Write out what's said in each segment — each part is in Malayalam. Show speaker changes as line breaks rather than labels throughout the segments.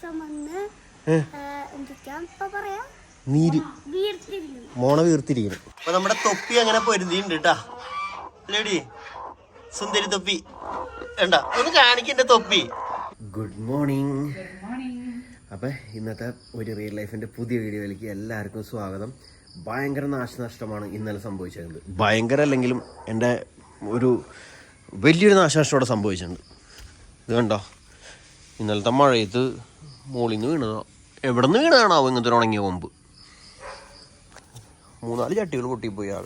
ചുമന്ന്
നീര്. മോണ വീർത്തിരിക്കുന്നു. അപ്പൊ നമ്മുടെ തൊപ്പി അങ്ങനെ പൊരുതിണ്ട് കേട്ടാ ലേഡി സുന്ദരി തൊപ്പി. വേണ്ട ഒന്ന് കാണിക്കണ്ട തൊപ്പി. ഗുഡ് മോർണിംഗ് അപ്പൊ ഇന്നത്തെ ഒരു റിയൽ ലൈഫിന്റെ പുതിയ വീഡിയോയിലേക്ക് എല്ലാവർക്കും സ്വാഗതം. ഭയങ്കര നാശനഷ്ടമാണ് ഇന്നലെ സംഭവിച്ചിരുന്നത് ഭയങ്കര അല്ലെങ്കിലും എന്റെ ഒരു വലിയൊരു നാശനഷ്ടം അവിടെ സംഭവിച്ചിട്ടുണ്ട്. ഇത് കണ്ടോ? ഇന്നലത്തെ മഴയത്ത് മുകളിൽ നിന്ന് വീണതാണ് എവിടെ നിന്ന് വീണതാണാവോ ഇങ്ങനത്തെ ഉണങ്ങിയ കൊമ്പ്? മൂന്നാൽ ചട്ടികൾ പൊട്ടിപ്പോയി ആൾ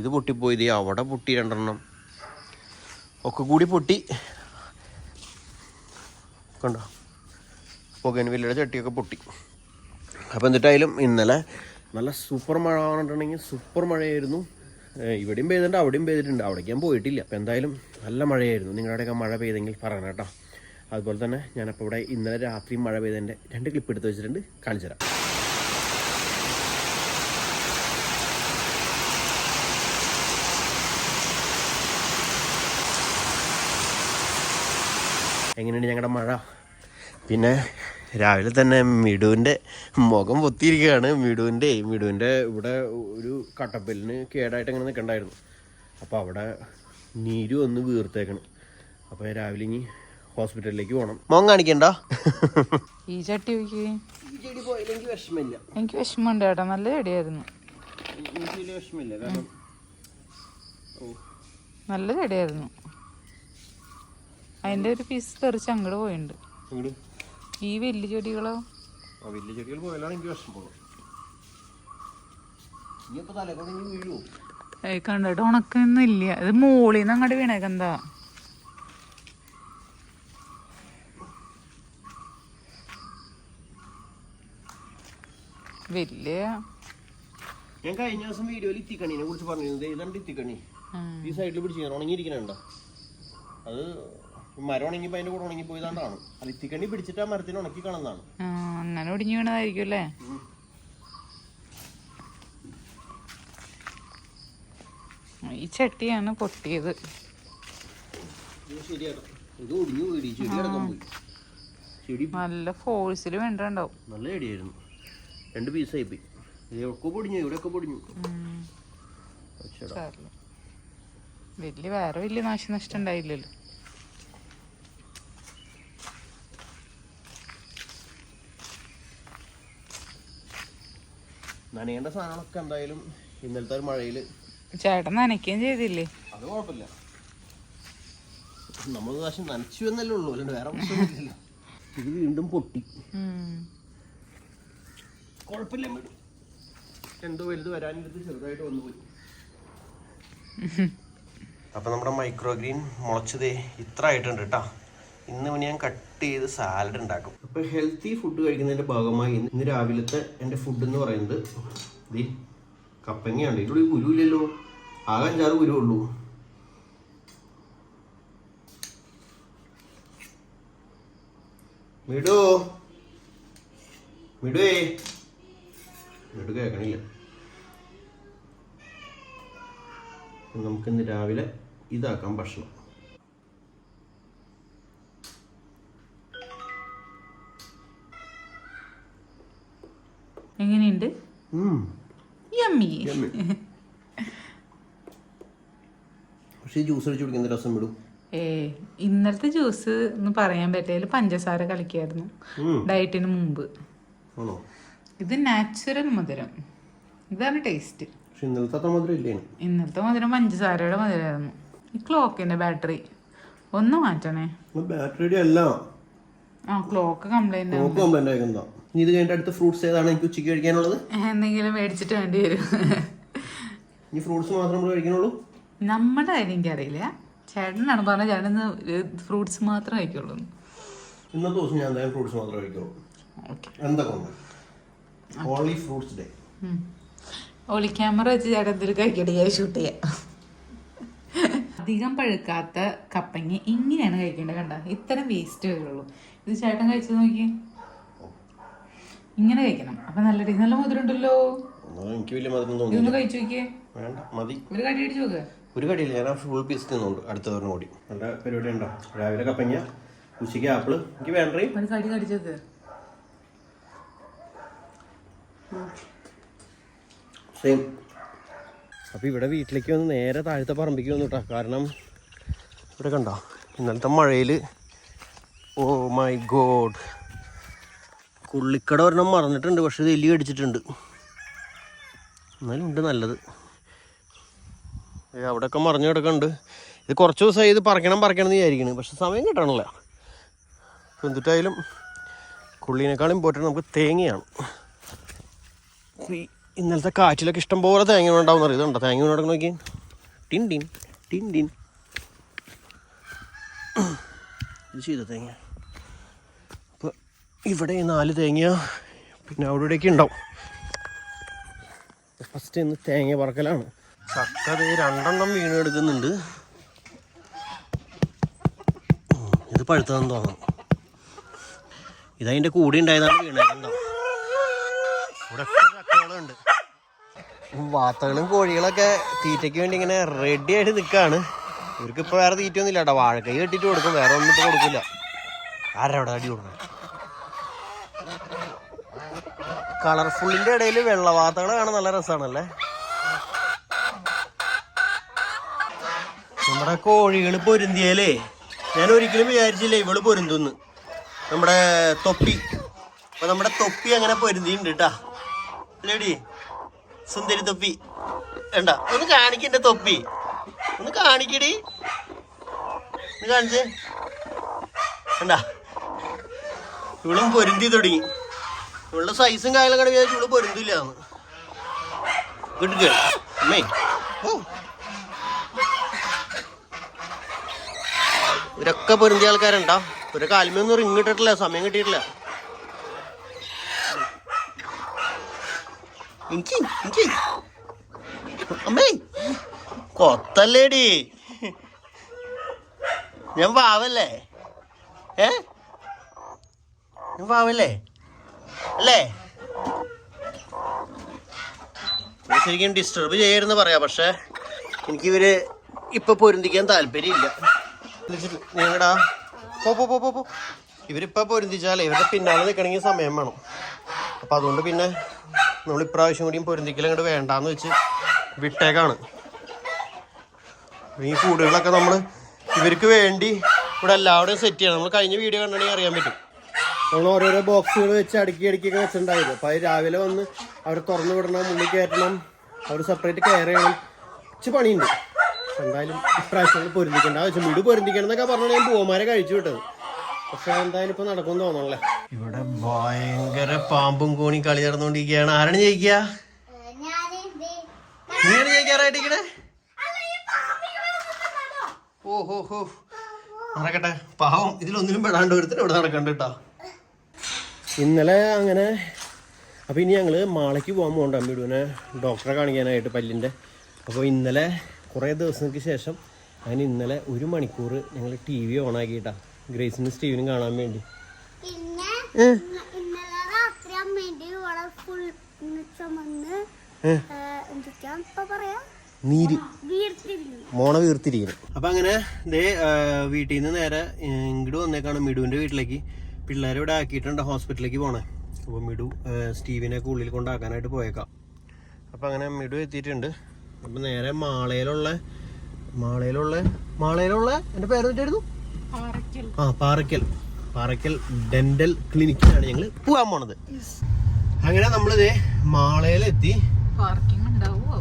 ഇത് പൊട്ടിപ്പോയി അവിടെ പൊട്ടി രണ്ടെണ്ണം. ഒക്കെ കൂടി പൊട്ടി. കണ്ടോ? പുകയിന് വലിയ ചട്ടിയൊക്കെ പൊട്ടി. അപ്പോൾ എന്നിട്ടായാലും ഇന്നലെ നല്ല സൂപ്പർ മഴ പറഞ്ഞിട്ടുണ്ടെങ്കിൽ സൂപ്പർ മഴയായിരുന്നു. ഇവിടെയും പെയ്തിട്ടുണ്ട് അവിടെയും പെയ്തിട്ടുണ്ട്. അവിടേക്ക് ഞാൻ പോയിട്ടില്ല. അപ്പോൾ എന്തായാലും നല്ല മഴയായിരുന്നു. നിങ്ങളുടെയൊക്കെ മഴ പെയ്തെങ്കിൽ പറയണം കേട്ടോ. അതുപോലെ തന്നെ ഞാനപ്പോൾ ഇവിടെ ഇന്നലെ രാത്രി മഴ പെയ്തതിന്റെ രണ്ട് ക്ലിപ്പ് എടുത്ത് വെച്ചിട്ടുണ്ട്. കാണിച്ചു തരാം. എങ്ങനെയുണ്ട് ഞങ്ങളുടെ മഴ? പിന്നെ രാവിലെ തന്നെ മിടുവിന്റെ മുഖം പൊത്തിയിരിക്കുകയാണ്. മിടുവിന്റെ മിടുവിന്റെ ഇവിടെ ഒരു കട്ടപ്പലിന് കേടായിട്ട് അങ്ങനെ നിൽക്കണ്ടായിരുന്നു അപ്പോൾ അവിടെ നീര് ഒന്ന് വീർത്തേക്കണം. അപ്പോൾ രാവിലെ ഇനി ഹോസ്പിറ്റലിലേക്ക് പോകണം മോൻ കാണിക്കണ്ട?
ഈ ചട്ടി
എനിക്ക് വിഷമില്ല.
എനിക്ക് വിഷമമുണ്ട് ചേട്ടാ നല്ല ചെടിയായിരുന്നു.
വിഷമില്ല കാരണം
നല്ല ചെടിയായിരുന്നു. അതിന്റെ ഒരു പീസ് തെറിച്ച് അങ്ങോട്ട്
പോയിണ്ട്.
ഈ വലിയ ചെടികളോ?
വലിയ ചെടികൾ പോയാലാണ് എനിക്ക് വിഷമം. വീഴുമോ
ഏയ് കണ്ടിട്ട് ഇത് മോളിൽ നിന്ന് അങ്ങോട്ട് വീണേക്കെന്താ വലിയ
ഞാൻ കഴിഞ്ഞ ദിവസം വീഡിയോയിൽ ഇത്തിക്കണീനെ കുറിച്ച് പറഞ്ഞിരുന്നത് ഏതാണ്ട് ഇത്തിക്കണി ഈ സൈഡിൽ പിടിച്ച് ഉണങ്ങിയിരിക്കണുണ്ടോ? അത് മരം ഉണങ്ങിപ്പോ അതിന്റെ കൂടെ ഉണങ്ങി പോയതാണ്ടാണ് അത് ഇത്തിക്കണ്ണി പിടിച്ചിട്ട് ആ മരത്തിന് ഉണക്കി
കാണുന്നതാണ് അങ്ങനെ ഒടിഞ്ഞു വീണതായിരിക്കും അല്ലേ? ഈ ചട്ടിയാണ് പൊട്ടിയത്. നല്ല ഫോഴ്സിൽ വേണ്ടണ്ടാവും
നല്ല ചെടിയായിരുന്നു. രണ്ട് പീസായി പോയി. ഇതൊക്കെ പൊടിഞ്ഞു ഇവിടെയൊക്കെ പൊടിഞ്ഞു.
വലിയ വേറെ വലിയ നാശനഷ്ടം ഉണ്ടായില്ലല്ലോ.
നനയേണ്ട സാധനങ്ങളൊക്കെ എന്തായാലും ഇന്നലത്തെ ഒരു മഴയിൽ
ചേട്ടൻ നനയ്ക്കുകയും ചെയ്തില്ലേ?
അത് കുഴപ്പമില്ല. നമ്മൾ നനച്ചു എന്നല്ലേ ഉള്ളൂ അല്ലാണ്ട് വേറെ ഇത് വീണ്ടും പൊട്ടി. കുഴപ്പമില്ല. എന്തോ വലുത് വരാനിരുന്ന് ചെറുതായിട്ട് വന്നു പോയി. അപ്പൊ നമ്മുടെ മൈക്രോ ഗ്രീൻ മുളച്ചത് ഇത്ര ആയിട്ടുണ്ട് കേട്ടോ ഇന്ന് ഇനി ഞാൻ കട്ട് ചെയ്ത് സാലഡ് ഉണ്ടാക്കും. അപ്പൊ ഹെൽത്തി ഫുഡ് കഴിക്കുന്നതിന്റെ ഭാഗമായി ഇന്ന് രാവിലത്തെ എന്റെ ഫുഡ് എന്ന് പറയുന്നത് കപ്പങ്ങയാണ്. ഇതിലൂടെ ഗുരുവില്ലല്ലോ ആ ആകെ അഞ്ചാറ് കുരു ഉള്ളൂ. മിടു. മിടുവേ. മിടു കേൾക്കണില്ല. നമുക്കിന്ന് രാവിലെ ഇതാക്കാം ഭക്ഷണം.
എങ്ങനെയുണ്ട്. യമ്മി.
പക്ഷേ ജ്യൂസ് അടിച്ച് കുടിക്കുന്ന രസം വിടും?
ഏ ഇന്നലത്തെ ജ്യൂസ് എന്ന് പറയാൻ പറ്റില്ല. പഞ്ചസാര കളിക്കായിരുന്നു. ഡയറ്റിന് മുമ്പ്.
ആണോ?
ഇത് നാച്ചുറൽ മധുരം. ഇതാണ് ടേസ്റ്റ്
പക്ഷെ ഇന്നലത്തെ മധുരം ഇല്ലേ
ഇന്നലത്തെ മധുരം പഞ്ചസാരയുടെ മധുരമായിരുന്നു. ഈ ക്ലോക്കിന്റെ ബാറ്ററി ഒന്ന് മാറ്റണേ.
ബാറ്ററിയുടെ അല്ല.
ആ ക്ലോക്ക് കംപ്ലൈന്റ്
കംപ്ലൈന്റ് ആയിരിക്കുന്നതാ ഇനി ഇത് കഴിഞ്ഞ അടുത്ത ഫ്രൂട്ട്സ് ഏതാണ് എനിക്ക് ഉച്ചയ്ക്ക് കഴിക്കാനുള്ളത്?
എന്തെങ്കിലും മേടിച്ചിട്ട് വേണ്ടി വരും.
ഇനി ഫ്രൂട്ട്സ് മാത്രം നമ്മൾ കഴിക്കണുള്ളൂ?
നമ്മുടെ കാര്യം എനിക്കറിയില്ല. ചേട്ടനാണ് പറഞ്ഞത് ചേട്ടൻ ഫ്രൂട്ട്സ് മാത്രം കഴിക്കുള്ളൂ.
ഇന്നത്തെ ദിവസം ഞാൻ എന്തായാലും ഫ്രൂട്ട്സ് മാത്രമേ കഴിക്കുള്ളൂ. എന്തൊക്കെ ഓൺലി ഫ്രൂട്ട്സ് ഡേ
ഒളി ക്യാമറ വെച്ച് ചേട്ടൻ എന്തൊരു ഷൂട്ട് ചെയ്യാം. അധികം പഴുക്കാത്ത കപ്പങ്ങ ഇങ്ങനെയാണ് കഴിക്കേണ്ടത് കണ്ട? ഇത്തരം വേസ്റ്റ് വരുള്ളൂ ഇത് ചേട്ടൻ കഴിച്ചു നോക്കി ഇങ്ങനെ കഴിക്കണം. അപ്പൊ നല്ല രീതി നല്ല മധുരം ഉണ്ടല്ലോ
ഒന്നും എനിക്ക് വലിയ മധുരം തോന്നുന്നു
കഴിച്ചു നോക്കിയേ.
വേണ്ട മതി.
ഒരു കടി അടിച്ചു നോക്ക്.
ഒരു കടിയില്ല. ഞാൻ ഫുൾ പീസ് തിന്നുണ്ട് അടുത്ത തവണ കൂടി. നല്ല പരിപാടി ഉണ്ടോ? രാവിലെ കപ്പങ്ങ ഉച്ചയ്ക്ക് ആപ്പിൾ. എനിക്ക് വേണ്ടേ.
ഒരു കടി കടിച്ചത്
സെയിം അപ്പോൾ ഇവിടെ വീട്ടിലേക്ക് വന്ന് നേരെ താഴത്തെ പറമ്പിക്ക് വന്നു കേട്ടോ കാരണം ഇവിടെ കണ്ടോ? ഇന്നലത്തെ മഴയിൽ ഓ മൈ ഗോഡ്. കുള്ളിക്കട ഒരെണ്ണം മറന്നിട്ടുണ്ട് പക്ഷെ ഇത് എലി അടിച്ചിട്ടുണ്ട് എന്നാലും ഉണ്ട് നല്ലത്. അവിടെയൊക്കെ മറിഞ്ഞു കിടക്കുന്നുണ്ട്. ഇത് കുറച്ച് ദിവസമായി ഇത് പറിക്കണം പറിക്കണം എന്ന് വിചാരിക്കുന്നു. പക്ഷെ സമയം കിട്ടണമല്ല അപ്പോൾ എന്തിട്ടായാലും കുള്ളീനേക്കാളും ഇമ്പോർട്ടന്റ് നമുക്ക് തേങ്ങയാണ്. ഇന്നലത്തെ കാറ്റിലൊക്കെ ഇഷ്ടം പോലെ തേങ്ങ ഉണ്ടാവും അറിയാം ഇതുണ്ടോ തേങ്ങ വീണ് നോക്കി ടിൻ ടിൻ ടിൻ ടിൻ. ഇത് ചെയ്ത തേങ്ങ? അപ്പോൾ ഇവിടെ നാല് തേങ്ങ പിന്നെ അവിടെ ഇവിടെയൊക്കെ ഉണ്ടാവും. ഫസ്റ്റ് ഇന്ന് തേങ്ങ പറക്കലാണ് ചക്ക ദേ രണ്ടെണ്ണം വീണ് എടുക്കുന്നുണ്ട് ഇത് പഴുത്തതെന്ന് തോന്നുന്നു. ഇതതിന്റെ കൂടെ ഉണ്ടായതാണ് വീണേക്കുണ്ടോ ഇവിടെ ചക്കകളുണ്ട്. വാത്തകളും കോഴികളൊക്കെ തീറ്റയ്ക്ക് വേണ്ടി ഇങ്ങനെ റെഡി ആയിട്ട് നിൽക്കുകയാണ് ഇവർക്ക് ഇപ്പോൾ വേറെ തീറ്റയൊന്നും ഇല്ല കേട്ടോ വാഴക്കൈ കെട്ടിട്ട് കൊടുക്കും. വേറെ ഒന്നും ഇപ്പോൾ കൊടുക്കില്ല. ആരവിടെ അടി കൊടുക്കണം? കളർഫുള്ളിന്റെ ഇടയിൽ വെള്ളവാത്തകൾ കാണാൻ നല്ല രസമാണല്ലേ നമ്മുടെ കോഴികൾ പൊരുന്തിയാലേ ഞാൻ ഒരിക്കലും വിചാരിച്ചില്ല ഇവൾ പൊരുന്തുന്ന്. നമ്മുടെ തൊപ്പി. അപ്പൊ നമ്മുടെ തൊപ്പി അങ്ങനെ പൊരുന്തിണ്ട് കേട്ടാ ലേഡി സുന്ദരി തൊപ്പി. വേണ്ട ഒന്ന് കാണിക്കണ്ട തൊപ്പി. ഒന്ന് കാണിക്കടി. ഒന്ന് കാണിച്ചേ. വേണ്ട. ഇവളും പൊരുന്തി തുടങ്ങി. ഇവളുടെ സൈസും കായലും കണ്ട് വിചാരിച്ചു ഇവൾ പൊരുന്തില്ല ഗുഡ് ഗേൾ അമ്മേ. ഇവരൊക്കെ പൊരുന്തിയ ആൾക്കാരുണ്ടോ? ഒരു കാൽമയൊന്നും റിങ് കിട്ടിയിട്ടില്ല സമയം കിട്ടിയിട്ടില്ല. അമ്മേ കൊത്തല്ലേടി. ഞാൻ പാവല്ലേ ഏ? ഞാൻ പാവല്ലേ അല്ലേ? ശരിക്കും ഡിസ്റ്റർബ് ചെയ്യരുന്ന് പറയാം പക്ഷെ എനിക്കിവര് ഇപ്പൊ പൊരുന്തിക്കാൻ താല്പര്യമില്ല. നിങ്ങടാ പോ പോ പോ പോ ഇവരിപ്പോ പൊരുന്തിച്ചാലേ ഇവരുടെ പിന്നാലെ നിൽക്കണമെങ്കിൽ സമയം വേണം. അപ്പൊ അതുകൊണ്ട് പിന്നെ നമ്മൾ ഇപ്രാവശ്യം കൂടിയും പൊരുന്തിക്കൽ അങ്ങോട്ട് വേണ്ടാന്ന് വെച്ച് വിട്ടേക്കാണ്. ഈ കൂടുകളൊക്കെ നമ്മൾ ഇവർക്ക് വേണ്ടി ഇവിടെ എല്ലാവരുടെയും സെറ്റ് ചെയ്യണം. നമ്മൾ കഴിഞ്ഞ വീഡിയോ കണ്ടാണെങ്കിൽ അറിയാൻ പറ്റും. നമ്മൾ ഓരോരോ ബോക്സുകൾ വെച്ച് അടുക്കി അടുക്കിയൊക്കെ വെച്ചിട്ടുണ്ടായിരുന്നു. അപ്പോൾ അത് രാവിലെ വന്ന് അവർ തുറന്നു വിടണം മുന്നിൽ കയറ്റണം അവർ സെപ്പറേറ്റ് കെയർ ചെയ്യണം ഇച്ചിരി പണിയുണ്ട്. എന്തായാലും ഇപ്രാവശ്യം പൊരുന്തിക്കേണ്ട ആവശ്യം. വീട് പൊരുന്തിക്കണം എന്നൊക്കെ പറഞ്ഞാൽ ഞാൻ പൂവന്മാരെ കഴിച്ചു വിട്ടത്. പക്ഷേ എന്തായാലും ഇപ്പൊ നടക്കുമെന്ന് തോന്നണല്ലേ? ഇവിടെ ഭയങ്കര പാമ്പും കോണി കളി നടന്നുകൊണ്ടിരിക്കുകയാണ്. ആരാണ് ജയിക്കുക? നീയാണ് ജയിക്കാറായിട്ടിരിക്കണേ ഓ ഹോ നടക്കട്ടെ. പാവം ഇതിലൊന്നിലും പെടാണ്ട് ഒരുത്തിന് ഇവിടെ നടക്കണ്ട കേട്ടോ. ഇന്നലെ അങ്ങനെ അപ്പോൾ ഇനി ഞങ്ങൾ മാളയ്ക്ക് പോകാൻ പോകണ്ട അമ്മിടുവിനെ ഡോക്ടറെ കാണിക്കാനായിട്ട് പല്ലിന്റെ അപ്പോൾ ഇന്നലെ കുറേ ദിവസങ്ങൾക്ക് ശേഷം അങ്ങനെ ഇന്നലെ ഒരു മണിക്കൂർ ഞങ്ങൾ ടി വി ഓൺ ആക്കിയിട്ടാ. ഗ്രേസിനും സ്റ്റീവിനും കാണാൻ വേണ്ടി.
ഇന്നലെ രാത്രി അമ്മേന്റെ ഇവിടെ ഫുൾ ചുമന്ന്
നീര്. മോണ വീർത്തിരിക്കുന്നു. അപ്പൊ അങ്ങനെ ദേ വീട്ടിൽ നിന്ന് നേരെ ഇങ്ങോട്ട് വന്നേക്കാണ് മിടുവിന്റെ വീട്ടിലേക്ക്. പിള്ളേരെ ഇവിടെ ആക്കിയിട്ടുണ്ട് ഹോസ്പിറ്റലിലേക്ക് പോണേ. അപ്പോൾ മിഡു സ്റ്റീവിനെ ഉള്ളിൽ കൊണ്ടാക്കാനായിട്ട് പോയേക്കാം. അപ്പൊ അങ്ങനെ മിഡു എത്തിയിട്ടുണ്ട്. അപ്പൊ നേരെ മാളയിലുള്ള മാളയിലുള്ള മാളയിലുള്ള എന്റെ പേര് എന്നിട്ടായിരുന്നു ആ പാറയ്ക്കൽ പാറയ്ക്കൽ ഡെന്റൽ ക്ലിനിക്കിലാണ് ഞങ്ങൾ പോകാൻ പോണത്. അങ്ങനെ നമ്മളിത് മാളയിലെത്തി.
പാർക്കിംഗ് ഉണ്ടാവോ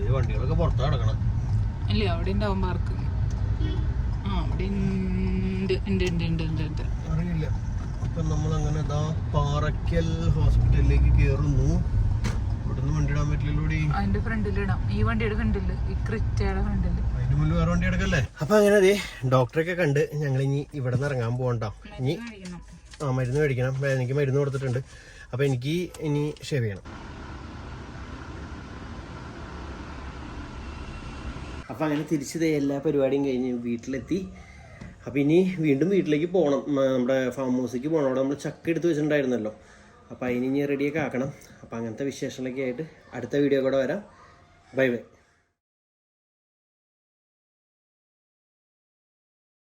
ഈ വണ്ടികളൊക്കെ പുറത്ത് കിടക്കണം
അല്ലേ അവിടെ ഉണ്ടാവും പാർക്കിംഗ് ആ അവിടെ ഉണ്ട് ഉണ്ട് ഉണ്ട് ഉണ്ട് ഉണ്ട് ഉണ്ട്
അറിയില്ല അപ്പൊ നമ്മൾ അങ്ങനെ ഇതാ പാറയ്ക്കൽ ഹോസ്പിറ്റലിലേക്ക് കയറുന്നു
അതിന്റെ ഫ്രണ്ടിലിടാം ഈ വണ്ടിയുടെ ഫ്രണ്ടിൽ ഈ ക്രിറ്റയുടെ
ഫ്രണ്ടിൽ. അപ്പൊ അങ്ങനെ അതെ ഡോക്ടറൊക്കെ കണ്ട് ഞങ്ങൾ ഇനി ഇവിടെ നിന്ന് ഇറങ്ങാൻ പോകണ്ടോ ഇനി ആ മരുന്ന് മേടിക്കണം. എനിക്ക് മരുന്ന് കൊടുത്തിട്ടുണ്ട്. അപ്പൊ എനിക്ക് ഇനി ഷേവ് ചെയ്യണം. അപ്പൊ അങ്ങനെ തിരിച്ചത് എല്ലാ പരിപാടിയും കഴിഞ്ഞ് വീട്ടിലെത്തി. അപ്പൊ ഇനി വീണ്ടും വീട്ടിലേക്ക് പോകണം നമ്മുടെ ഫാം ഹൗസിലേക്ക് പോകണം അവിടെ നമ്മൾ ചക്ക എടുത്ത് വെച്ചിട്ടുണ്ടായിരുന്നല്ലോ. അപ്പൊ അതിന് ഇനി റെഡിയൊക്കെ ആക്കണം. അപ്പോൾ അങ്ങനത്തെ വിശേഷങ്ങളൊക്കെ ആയിട്ട് അടുത്ത വീഡിയോ കൂടെ വരാം. Bye bye